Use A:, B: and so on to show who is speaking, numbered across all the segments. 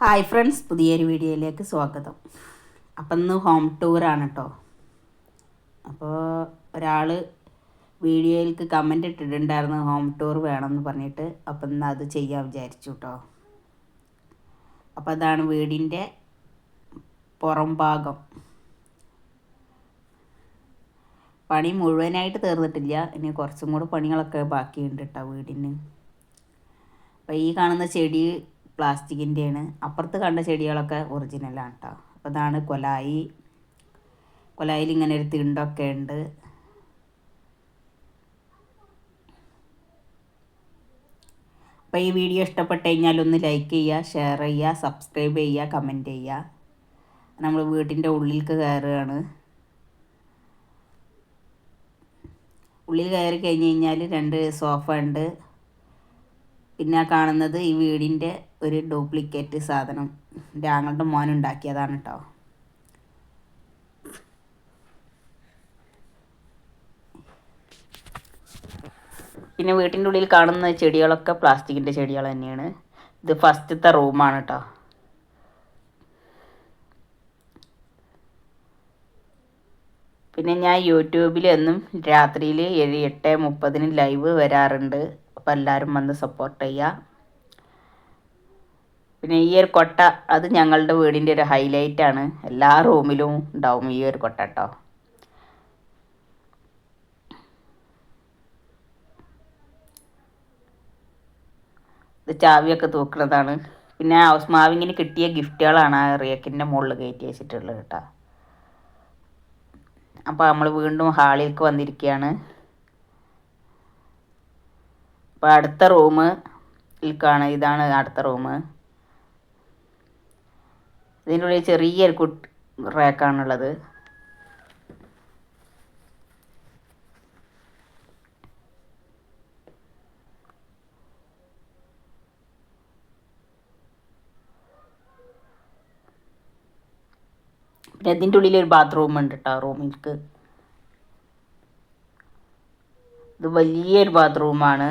A: Hi friends പുതിയൊരു വീഡിയോയിലേക്ക് സ്വാഗതം. അപ്പം ഇന്ന് ഹോം ടൂറാണ് കേട്ടോ അപ്പോൾ ഒരാൾ വീഡിയോയിലേക്ക് കമന്റ് ഇട്ടിട്ടുണ്ടായിരുന്നു ഹോം ടൂർ വേണമെന്ന് പറഞ്ഞിട്ട്. അപ്പം ഇന്ന് അത് ചെയ്യാൻ വിചാരിച്ചു കേട്ടോ അപ്പോൾ അതാണ് വീടിന്റെ പുറം ഭാഗം. പണി മുഴുവനായിട്ട് തീർന്നിട്ടില്ല. ഇനി കുറച്ചും കൂടെ പണികളൊക്കെ ബാക്കിയുണ്ട് കേട്ടോ വീടിന്. അപ്പോൾ ഈ കാണുന്ന ചെടി പ്ലാസ്റ്റിക്കിന്റെയാണ്. അപ്പുറത്ത് കണ്ട ചെടികളൊക്കെ ഒറിജിനലാണ് കേട്ടോ അപ്പോൾ ഇതാണ് കൊലായി. കൊലായിൽ ഇങ്ങനെ ഒരു തിണ്ടൊക്കെ ഉണ്ട്. അപ്പോൾ ഈ വീഡിയോ ഇഷ്ടപ്പെട്ട് കഴിഞ്ഞാൽ ഒന്ന് ലൈക്ക് ചെയ്യുക ഷെയർ ചെയ്യുക സബ്സ്ക്രൈബ് ചെയ്യുക കമന്റ് ചെയ്യുക. നമ്മൾ വീട്ടിന്റെ ഉള്ളിലേക്ക് കയറുകയാണ്. ഉള്ളിൽ കയറി കഴിഞ്ഞ് കഴിഞ്ഞാൽ രണ്ട് സോഫ ഉണ്ട്. പിന്നെ കാണുന്നത് ഈ വീടിന്റെ ഒരു ഡ്യൂപ്ലിക്കേറ്റ് സാധനം രാങ്ങളുടെ മോൻ ഉണ്ടാക്കിയതാണ് കേട്ടോ പിന്നെ വീട്ടിന്റെ ഉള്ളിൽ കാണുന്ന ചെടികളൊക്കെ പ്ലാസ്റ്റിക്കിന്റെ ചെടികൾ തന്നെയാണ്. ഇത് ഫസ്റ്റത്തെ റൂമാണ് കേട്ടോ പിന്നെ ഞാൻ യൂട്യൂബിൽ എന്നും രാത്രിയിൽ ഏഴ് എട്ട് മുപ്പതിന് ലൈവ് വരാറുണ്ട്. അപ്പോൾ എല്ലാവരും വന്ന് സപ്പോർട്ട് ചെയ്യുക. പിന്നെ ഈ ഒരു കൊട്ട അത് ഞങ്ങളുടെ വീടിന്റെ ഒരു ഹൈലൈറ്റ് ആണ്. എല്ലാ റൂമിലും ഉണ്ടാവും ഈ ഒരു കൊട്ട കേട്ടോ ഇത് ചാവിയൊക്കെ തൂക്കുന്നതാണ് പിന്നെ ഹൗസ് മാവിങ്ങിന് കിട്ടിയ ഗിഫ്റ്റുകളാണ് ആ റിയക്കിന്റെ മുകളിൽ കയറ്റി വെച്ചിട്ടുള്ളത് കേട്ടോ അപ്പോൾ നമ്മൾ വീണ്ടും ഹാളിലേക്ക് വന്നിരിക്കുകയാണ്. അപ്പോൾ അടുത്ത റൂമിലേക്കാണ് ഇതാണ് അടുത്ത റൂം ഇതിന്റെ ഉള്ളിൽ ചെറിയൊരു കുട്ടി റാക്കാണുള്ളത്. പിന്നെ ഇതിന്റെ ഉള്ളിൽ ഒരു ബാത്റൂം ഉണ്ട് കേട്ടോ റൂമിൽക്ക്. ഇത് വലിയൊരു ബാത്റൂമാണ്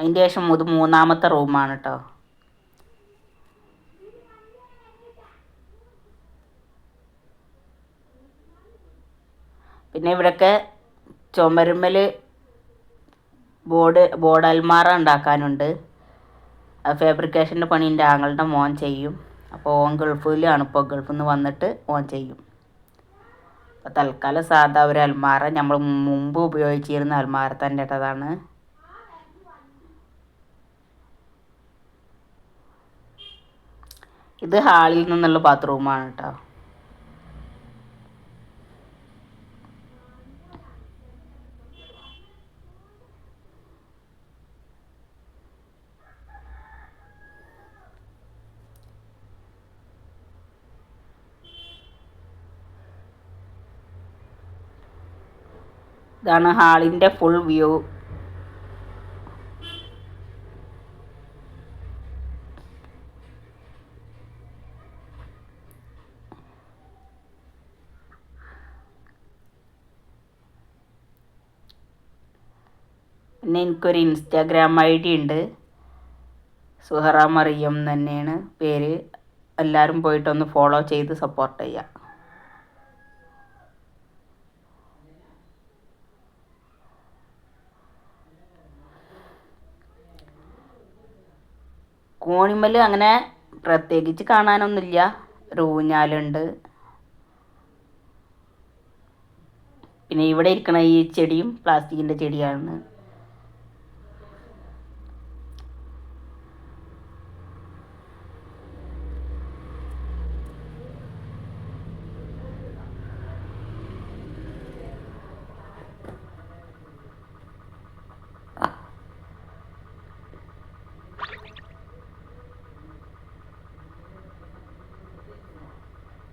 A: അതിന്റെ ശേഷം ഇത് മൂന്നാമത്തെ റൂമാണ് കേട്ടോ പിന്നെ ഇവിടെയൊക്കെ ചുമരുമ്മൽ ബോർഡ് ബോർഡ് അൽമാറ ഉണ്ടാക്കാനുണ്ട്. അത് ഫാബ്രിക്കേഷന്റെ പണി എന്റെ ആങ്ങളുടെ മോൻ ചെയ്യും. അപ്പോൾ ഓൻ ഗൾഫിലാണ്. ഇപ്പോൾ ഗൾഫിൽ നിന്ന് വന്നിട്ട് ഓൻ ചെയ്യും. അപ്പോൾ തൽക്കാലം സാധാ ഒരു അൽമാറ. നമ്മൾ മുമ്പ് ഉപയോഗിച്ചിരുന്ന അൽമാറ തന്നെ ഇട്ടതാണ് ഇത് ഹാളിൽ നിന്നുള്ള ബാത്റൂമാണ് കേട്ടോ ഇതാണ് ഹാളിന്റെ ഫുൾ വ്യൂ പിന്നെ എനിക്കൊരു ഇൻസ്റ്റാഗ്രാം ഐ ഡി ഉണ്ട്. സുഹറ മറിയം തന്നെയാണ്. പേര് എല്ലാവരും പോയിട്ടൊന്ന് ഫോളോ ചെയ്ത് സപ്പോർട്ട് ചെയ്യുക കോണിമൽ അങ്ങനെ പ്രത്യേകിച്ച് കാണാനൊന്നുമില്ല. ഒരു ഊഞ്ഞാലുണ്ട് പിന്നെ ഇവിടെ ഇരിക്കണ ഈ ചെടിയും പ്ലാസ്റ്റിക്കിന്റെ ചെടിയാണ്.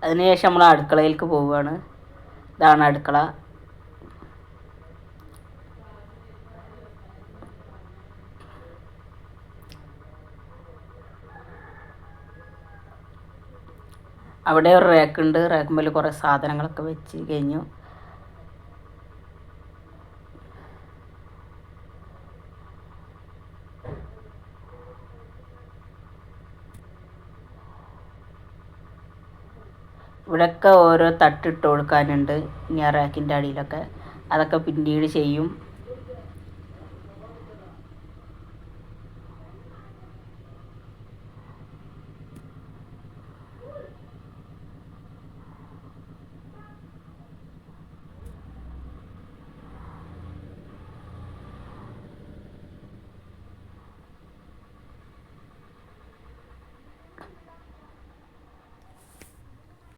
A: അതിനുശേഷം നമ്മൾ അടുക്കളയിലേക്ക് പോവുകയാണ്. ഇതാണ് അടുക്കള. അവിടെ ഒരു റാക്കുണ്ട് റാക്കുമ്പോൾ കുറേ സാധനങ്ങളൊക്കെ വെച്ച് കഴിഞ്ഞു. ഇവിടെയൊക്കെ ഓരോ തട്ടിട്ട് കൊടുക്കാനുണ്ട് ഇനി ആ റാക്കിന്റെ അടിയിലൊക്കെ. അതൊക്കെ പിന്നീട് ചെയ്യും.